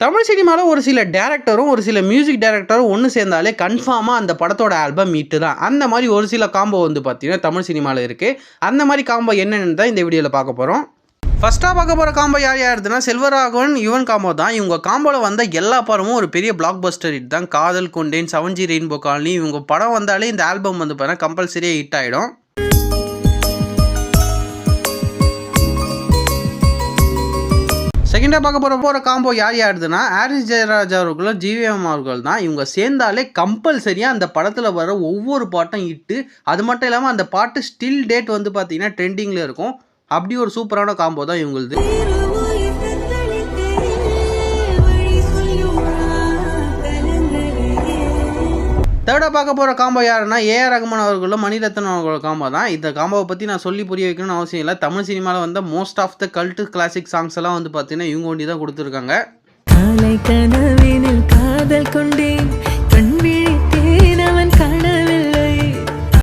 தமிழ் சினிமாவில் ஒரு சில டேரக்டரும் ஒரு சில மியூசிக் டேரக்டரும் ஒன்று சேர்ந்தாலே கன்ஃபார்மாக அந்த படத்தோட ஆல்பம் மீட்டு தான். அந்த மாதிரி ஒரு சில காம்போ வந்து பார்த்தீங்கன்னா தமிழ் சினிமாவில் இருக்குது அந்த மாதிரி காம்போ என்னென்னு தான் இந்த வீடியோவில் பார்க்க போகிறோம் ஃபஸ்ட்டாக பார்க்க போகிற காம்போ யார் யாருதுன்னா செல்வராகவன் யுவன் காம்போ தான். இவங்க காம்போவில் வந்த எல்லா படமும் ஒரு பெரிய பிளாக் பஸ்டர் ஹிட் தான். காதல் கொண்டேன் செவன்ஜி ரெயின்போ காலனி இவங்க படம் வந்தாலே இந்த ஆல்பம் வந்து பார்த்தீங்கன்னா கம்பல்சரியாக ஹிட் ஆகிடும் செகண்டாக பார்க்க போகிற போகிற காம்போ யார் யாருதுன்னா ஹாரிஸ் ஜெயராஜ் அவர்களும் ஜிவிஎம் அவர்கள் தான். இவங்க சேர்ந்தாலே கம்பல்சரியாக அந்த படத்தில் வர ஒவ்வொரு பாட்டும் இட்டு அது மட்டும் இல்லாமல் அந்த பாட்டு ஸ்டில் டேட் வந்து பார்த்தீங்கன்னா ட்ரெண்டிங்கில் இருக்கும். அப்படி ஒரு சூப்பரான காம்போ தான் இவங்களுது. தேர்டாக பார்க்க போகிற காம்போ யாருன்னா ஏஆர் ரகுமான் அவர்களும் மணிரத்னம் அவர்களோட காம்போ தான். இந்த காம்போவை பற்றி நான் சொல்லி புரிய வைக்கணும்னு அவசியம் இல்லை. தமிழ் சினிமாவில் வந்த most of the cult classic songs எல்லாம் வந்து பார்த்தீங்கன்னா இவங்க ஒண்டி தான் கொடுத்துருக்காங்க. காதல் கொண்டே